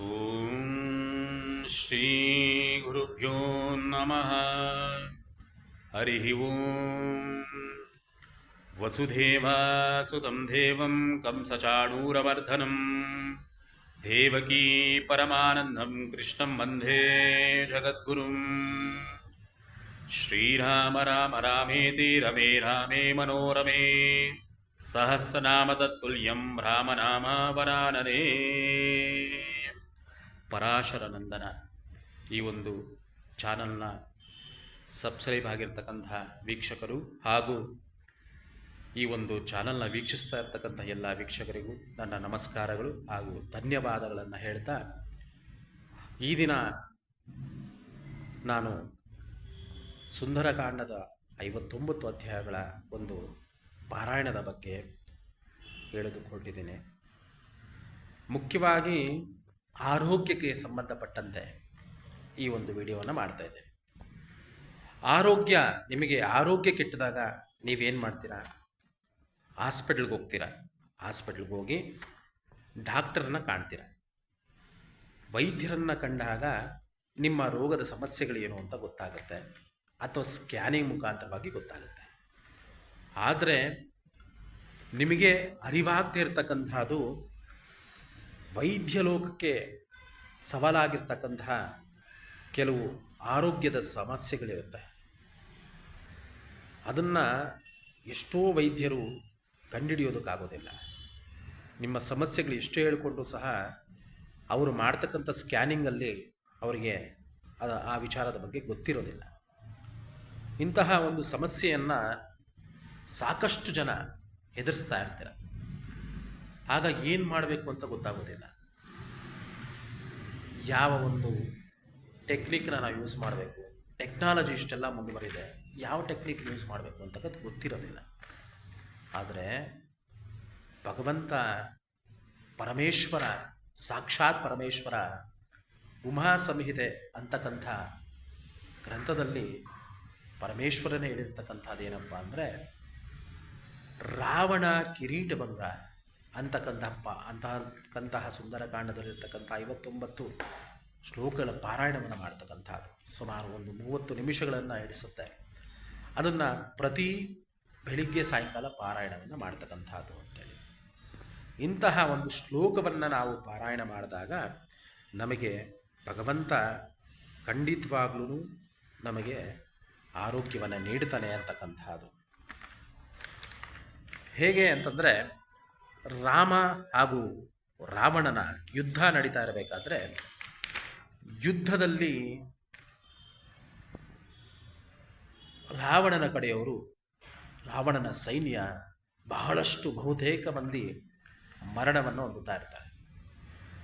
ॐ श्रीगुरुभ्यो नमः। हरिः ॐ वसुधेवासुतं देवं देवकी परमानन्दं कृष्णं वंदे जगद्गुरुम्। श्रीराम राम रामेति रमे रामे मनोरमे। सहस्रनामतत्तुल्यं रामनामावरानने। ಪರಾಶರ ನಂದನ ಈ ಒಂದು ಚಾನಲ್ನ ಸಬ್ಸ್ಕ್ರೈಬ್ ಆಗಿರ್ತಕ್ಕಂಥ ವೀಕ್ಷಕರು ಹಾಗೂ ಈ ಒಂದು ಚಾನಲ್ನ ವೀಕ್ಷಿಸ್ತಾ ಇರ್ತಕ್ಕಂಥ ಎಲ್ಲ ವೀಕ್ಷಕರಿಗೂ ನನ್ನ ನಮಸ್ಕಾರಗಳು ಹಾಗೂ ಧನ್ಯವಾದಗಳನ್ನು ಹೇಳ್ತಾ ಈ ದಿನ ನಾನು ಸುಂದರಕಾಂಡದ ಐವತ್ತೊಂಬತ್ತು ಅಧ್ಯಾಯಗಳ ಒಂದು ಪಾರಾಯಣದ ಬಗ್ಗೆ ಹೇಳಿದುಕೊಂಡಿದ್ದೇನೆ. ಮುಖ್ಯವಾಗಿ ಆರೋಗ್ಯಕ್ಕೆ ಸಂಬಂಧಪಟ್ಟಂತೆ ಈ ಒಂದು ವಿಡಿಯೋವನ್ನು ಮಾಡ್ತಾ ಇದ್ದೇನೆ. ಆರೋಗ್ಯ ನಿಮಗೆ ಆರೋಗ್ಯ ಕೆಟ್ಟದಾಗ ನೀವೇನು ಮಾಡ್ತೀರಾ? ಹಾಸ್ಪಿಟ್ಲ್ಗೆ ಹೋಗ್ತೀರಾ? ಹಾಸ್ಪಿಟ್ಲ್ಗೆ ಹೋಗಿ ಡಾಕ್ಟರನ್ನ ಕಾಣ್ತೀರಾ? ವೈದ್ಯರನ್ನು ಕಂಡಾಗ ನಿಮ್ಮ ರೋಗದ ಸಮಸ್ಯೆಗಳೇನು ಅಂತ ಗೊತ್ತಾಗುತ್ತೆ. ಅಥವಾ ಸ್ಕ್ಯಾನಿಂಗ್ ಮುಖಾಂತರವಾಗಿ ಗೊತ್ತಾಗುತ್ತೆ. ಆದರೆ ನಿಮಗೆ ಅರಿವಾಗದೇ ಇರತಕ್ಕಂಥದ್ದು ವೈದ್ಯ ಲೋಕಕ್ಕೆ ಸವಾಲಾಗಿರ್ತಕ್ಕಂತಹ ಕೆಲವು ಆರೋಗ್ಯದ ಸಮಸ್ಯೆಗಳಿರುತ್ತೆ. ಅದನ್ನು ಎಷ್ಟೋ ವೈದ್ಯರು ಕಂಡುಹಿಡಿಯೋದಕ್ಕಾಗೋದಿಲ್ಲ. ನಿಮ್ಮ ಸಮಸ್ಯೆಗಳು ಎಷ್ಟು ಹೇಳಿಕೊಂಡು ಸಹ ಅವರು ಮಾಡ್ತಕ್ಕಂಥ ಸ್ಕ್ಯಾನಿಂಗಲ್ಲಿ ಅವರಿಗೆ ಅದು ಆ ವಿಚಾರದ ಬಗ್ಗೆ ಗೊತ್ತಿರೋದಿಲ್ಲ. ಇಂತಹ ಒಂದು ಸಮಸ್ಯೆಯನ್ನು ಸಾಕಷ್ಟು ಜನ ಎದುರಿಸ್ತಾ ಇರ್ತಾರೆ. ಆಗ ಏನು ಮಾಡಬೇಕು ಅಂತ ಗೊತ್ತಾಗೋದಿಲ್ಲ. ಯಾವ ಒಂದು ಟೆಕ್ನಿಕ್ನ ನಾವು ಯೂಸ್ ಮಾಡಬೇಕು ಟೆಕ್ನಾಲಜಿ ಇಷ್ಟೆಲ್ಲ ಮುಂದುವರಿದೆ ಯಾವ ಟೆಕ್ನಿಕ್ ಯೂಸ್ ಮಾಡಬೇಕು ಅಂತಕ್ಕದ್ದು ಗೊತ್ತಿರೋದಿಲ್ಲ. ಆದರೆ ಭಗವಂತ ಪರಮೇಶ್ವರ, ಸಾಕ್ಷಾತ್ ಪರಮೇಶ್ವರ ಉಮಾ ಸಂಹಿತೆ ಅಂತಕ್ಕಂಥ ಗ್ರಂಥದಲ್ಲಿ ಪರಮೇಶ್ವರನೇ ಹೇಳಿರ್ತಕ್ಕಂಥದ್ದೇನಪ್ಪ ಅಂದರೆ, ರಾವಣ ಕಿರೀಟ ಕಿರೀಟಭಂಗ ಅಂತಕ್ಕಂಥಪ್ಪ ಅಂತಹಕ್ಕಂತಹ ಸುಂದರಕಾಂಡದಲ್ಲಿರ್ತಕ್ಕಂಥ ಐವತ್ತೊಂಬತ್ತು ಶ್ಲೋಕಗಳ ಪಾರಾಯಣವನ್ನು ಮಾಡ್ತಕ್ಕಂಥದ್ದು. ಸುಮಾರು ಒಂದು ಮೂವತ್ತು ನಿಮಿಷಗಳನ್ನು ಹಿಡಿಸುತ್ತೆ ಅದನ್ನು ಪ್ರತಿ ಬೆಳಿಗ್ಗೆ ಸಾಯಂಕಾಲ ಪಾರಾಯಣವನ್ನು ಮಾಡ್ತಕ್ಕಂಥದ್ದು ಅಂತೇಳಿ. ಇಂತಹ ಒಂದು ಶ್ಲೋಕವನ್ನು ನಾವು ಪಾರಾಯಣ ಮಾಡಿದಾಗ ನಮಗೆ ಭಗವಂತ ಖಂಡಿತವಾಗ್ಲೂ ನಮಗೆ ಆರೋಗ್ಯವನ್ನು ನೀಡ್ತಾನೆ ಅಂತಕ್ಕಂಥದ್ದು. ಹೇಗೆ ಅಂತಂದರೆ ರಾಮ ಹಾಗೂ ರಾವಣನ ಯುದ್ಧ ನಡೀತಾ ಇರಬೇಕಾದ್ರೆ ಯುದ್ಧದಲ್ಲಿ ರಾವಣನ ಕಡೆಯವರು, ರಾವಣನ ಸೈನ್ಯ ಬಹಳಷ್ಟು ಬಹುತೇಕ ಮಂದಿ ಮರಣವನ್ನು ಹೊಂದುತ್ತಾ ಇರ್ತಾರೆ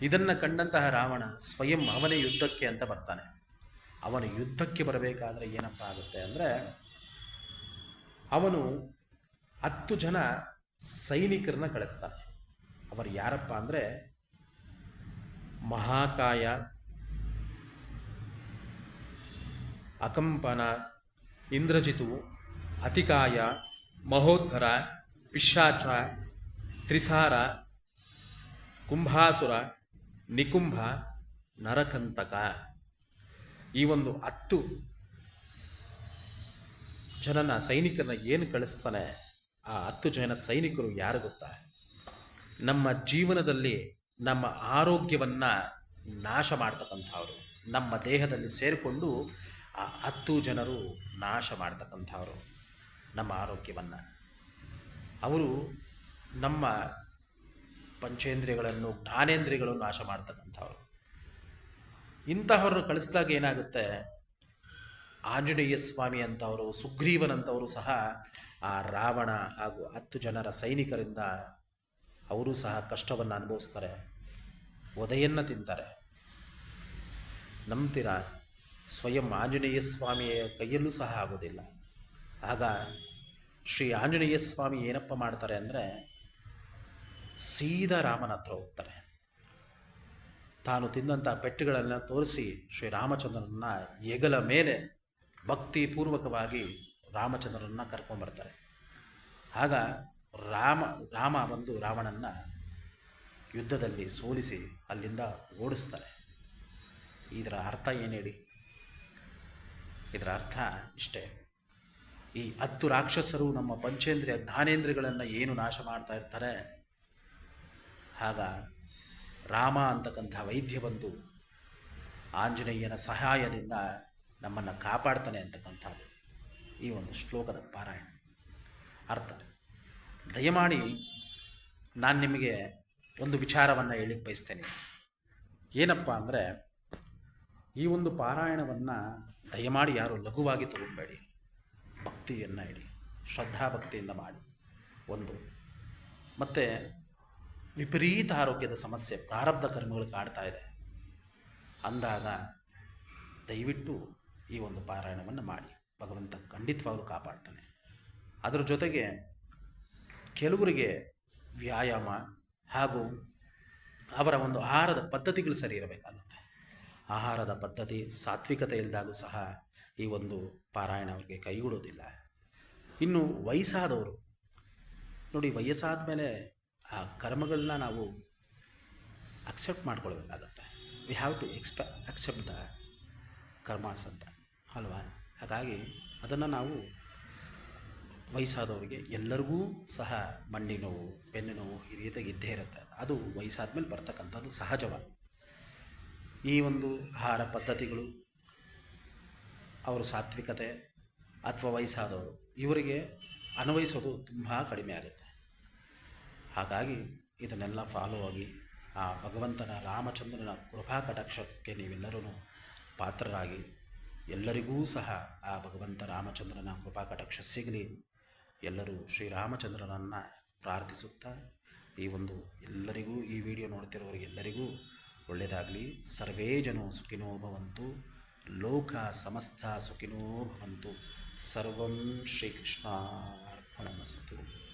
ಇದನ್ನು ಕಂಡಂತಹ ರಾವಣ ಸ್ವಯಂ ಅವನೇ ಯುದ್ಧಕ್ಕೆ ಅಂತ ಬರ್ತಾನೆ. ಅವನು ಯುದ್ಧಕ್ಕೆ ಬರಬೇಕಾದ್ರೆ ಏನಪ್ಪ ಆಗುತ್ತೆ ಅಂದರೆ ಅವನು ಹತ್ತು ಜನ ಸೈನಿಕರನ್ನ ಕಳಿಸ್ತಾನೆ ಅವರು ಯಾರಪ್ಪ ಅಂದರೆ ಮಹಾಕಾಯ, ಅಕಂಪನ, ಇಂದ್ರಜಿತು, ಅತಿಕಾಯ, ಮಹೋದ್ಧರ, ಪಿಶಾಚ, ತ್ರಿಸಾರ, ಕುಂಭಾಸುರ, ನಿಕುಂಭ, ನರಕಂತಕ. ಈ ಒಂದು ಹತ್ತು ಜನನ ಸೈನಿಕರನ್ನ ಏನು ಕಳಿಸ್ತಾನೆ? ಆ ಹತ್ತು ಜನ ಸೈನಿಕರು ಯಾರು ಗೊತ್ತಾ? ನಮ್ಮ ಜೀವನದಲ್ಲಿ ನಮ್ಮ ಆರೋಗ್ಯವನ್ನು ನಾಶ ಮಾಡ್ತಕ್ಕಂಥವ್ರು, ನಮ್ಮ ದೇಹದಲ್ಲಿ ಸೇರಿಕೊಂಡು ಆ ಹತ್ತು ಜನರು ನಾಶ ಮಾಡ್ತಕ್ಕಂಥವ್ರು ನಮ್ಮ ಆರೋಗ್ಯವನ್ನು. ಅವರು ನಮ್ಮ ಪಂಚೇಂದ್ರಿಯಗಳನ್ನು, ಜ್ಞಾನೇಂದ್ರಿಯಗಳನ್ನು ನಾಶ ಮಾಡ್ತಕ್ಕಂಥವ್ರು. ಇಂತಹವ್ರನ್ನ ಕಳಿಸಿದಾಗ ಏನಾಗುತ್ತೆ? ಆಂಜನೇಯ ಸ್ವಾಮಿ ಅಂತವರು ಸುಗ್ರೀವನಂತವರು ಸಹ ಆ ರಾವಣ ಹಾಗೂ ಹತ್ತು ಜನರ ಸೈನಿಕರಿಂದ ಅವರು ಸಹ ಕಷ್ಟವನ್ನು ಅನುಭವಿಸ್ತಾರೆ. ಒದೆಯನ್ನು ತಿಂತಾರೆ. ನಂಬ್ತೀರ? ಸ್ವಯಂ ಆಂಜನೇಯ ಸ್ವಾಮಿಯ ಕೈಯಲ್ಲೂ ಸಹ ಆಗೋದಿಲ್ಲ. ಆಗ ಶ್ರೀ ಆಂಜನೇಯ ಸ್ವಾಮಿ ಏನಪ್ಪ ಮಾಡ್ತಾರೆ ಅಂದರೆ ಸೀದಾ ರಾಮನ ಹತ್ರ ಹೋಗ್ತಾರೆ. ತಾನು ತಿಂದಂಥ ಪೆಟ್ಟುಗಳನ್ನು ತೋರಿಸಿ ಶ್ರೀರಾಮಚಂದ್ರನ ಹೆಗಲ ಮೇಲೆ ಭಕ್ತಿಪೂರ್ವಕವಾಗಿ ರಾಮಚಂದ್ರನನ್ನು ಕರ್ಕೊಂಡ್ಬರ್ತಾರೆ ಆಗ ರಾಮ ರಾಮ ಬಂದು ರಾವಣನ್ನು ಯುದ್ಧದಲ್ಲಿ ಸೋಲಿಸಿ ಅಲ್ಲಿಂದ ಓಡಿಸ್ತಾರೆ. ಇದರ ಅರ್ಥ ಏನು ಹೇಳಿ ಇದರ ಅರ್ಥ ಇಷ್ಟೇ. ಈ ಹತ್ತು ರಾಕ್ಷಸರು ನಮ್ಮ ಪಂಚೇಂದ್ರಿಯ ಜ್ಞಾನೇಂದ್ರಿಯಗಳನ್ನು ಏನು ನಾಶ ಮಾಡ್ತಾ ಇರ್ತಾರೆ? ಆಗ ರಾಮ ಅಂತಕ್ಕಂಥ ವೈದ್ಯ ಬಂದು ಆಂಜನೇಯನ ಸಹಾಯದಿಂದ ನಮ್ಮನ್ನು ಕಾಪಾಡ್ತಾನೆ ಅಂತಕ್ಕಂಥದ್ದು ಈ ಒಂದು ಶ್ಲೋಕದ ಪಾರಾಯಣ. ಅರ್ಥ. ದಯಮಾಡಿ ನಾನು ನಿಮಗೆ ಒಂದು ವಿಚಾರವನ್ನು ಹೇಳಿಕ್ಕೆ ಬಯಸ್ತೇನೆ. ಏನಪ್ಪ ಅಂದರೆ ಈ ಒಂದು ಪಾರಾಯಣವನ್ನು ದಯಮಾಡಿ ಯಾರು ಲಘುವಾಗಿ ತಗೊಬೇಡಿ. ಭಕ್ತಿಯನ್ನು ಇಡಿ, ಶ್ರದ್ಧಾಭಕ್ತಿಯಿಂದ ಮಾಡಿ. ಒಂದು. ಮತ್ತು ವಿಪರೀತ ಆರೋಗ್ಯದ ಸಮಸ್ಯೆ ಪ್ರಾರಬ್ಧ ಕರ್ಮಗಳು ಕಾಡ್ತಾ ಇದೆ. ಅಂದಾಗ ದಯವಿಟ್ಟು ಈ ಒಂದು ಪಾರಾಯಣವನ್ನು ಮಾಡಿ. ಭಗವಂತ ಖಂಡಿತವಾಗಲೂ ಕಾಪಾಡ್ತಾನೆ. ಅದರ ಜೊತೆಗೆ ಕೆಲವರಿಗೆ ವ್ಯಾಯಾಮ ಹಾಗೂ ಅವರ ಒಂದು ಆಹಾರದ ಪದ್ಧತಿಗಳು ಸರಿ ಇರಬೇಕಾಗುತ್ತೆ. ಆಹಾರದ ಪದ್ಧತಿ ಸಾತ್ವಿಕತೆ ಇಲ್ಲದಾಗೂ ಸಹ ಈ ಒಂದು ಪಾರಾಯಣ ಅವರಿಗೆ ಕೈಗೂಡೋದಿಲ್ಲ ಇನ್ನು ವಯಸ್ಸಾದವರು, ನೋಡಿ ವಯಸ್ಸಾದ ಮೇಲೆ ಆ ಕರ್ಮಗಳನ್ನ ನಾವು ಅಕ್ಸೆಪ್ಟ್ ಮಾಡ್ಕೊಳ್ಬೇಕಾಗತ್ತೆ. ವಿ ಹ್ಯಾವ್ ಟು ಎಕ್ಸ್ಪೆ ಅಕ್ಸೆಪ್ಟ್ ದ ಕರ್ಮಾಸ್ ಅಲ್ವಾ? ಹಾಗಾಗಿ ಅದನ್ನು ನಾವು ವಯಸ್ಸಾದವರಿಗೆ ಎಲ್ಲರಿಗೂ ಸಹ ಮಂಡಿ ನೋವು, ಬೆನ್ನು ನೋವು ಈ ರೀತಿಯಾಗಿ ಇದ್ದೇ ಇರುತ್ತೆ. ಅದು ವಯಸ್ಸಾದ ಮೇಲೆ ಬರ್ತಕ್ಕಂಥದ್ದು ಸಹಜವಾಗಿ. ಈ ಒಂದು ಆಹಾರ ಪದ್ಧತಿಗಳು, ಅವರು ಸಾತ್ವಿಕತೆ ಅಥವಾ ವಯಸ್ಸಾದವರು, ಇವರಿಗೆ ಅನ್ವಯಿಸೋದು ತುಂಬ ಕಡಿಮೆ ಆಗುತ್ತೆ. ಹಾಗಾಗಿ ಇದನ್ನೆಲ್ಲ ಫಾಲೋ ಆಗಿ ಆ ಭಗವಂತನ ರಾಮಚಂದ್ರನ ಕೃಪಾ ಕಟಾಕ್ಷಕ್ಕೆ ನೀವೆಲ್ಲರೂ ಪಾತ್ರರಾಗಿ ಎಲ್ಲರಿಗೂ ಸಹ ಆ ಭಗವಂತ ರಾಮಚಂದ್ರನ ಕೃಪಾ ಕಟಾಕ್ಷ ಸಿಗಲಿ ಎಲ್ಲರೂ ಶ್ರೀರಾಮಚಂದ್ರನನ್ನು ಪ್ರಾರ್ಥಿಸುತ್ತಾ ಈ ಒಂದು ಎಲ್ಲರಿಗೂ, ಈ ವಿಡಿಯೋ ನೋಡ್ತಿರೋರಿಗೆಲ್ಲರಿಗೂ ಒಳ್ಳೆಯದಾಗಲಿ ಸರ್ವೇ ಜನೋ ಸುಖಿನೋ ಭವಂತು. ಲೋಕ ಸಮಸ್ತ ಸುಖಿನೋ ಭವಂತು. ಸರ್ವಂ ಶ್ರೀಕೃಷ್ಣಾರ್ಪಣಮಸ್ತು.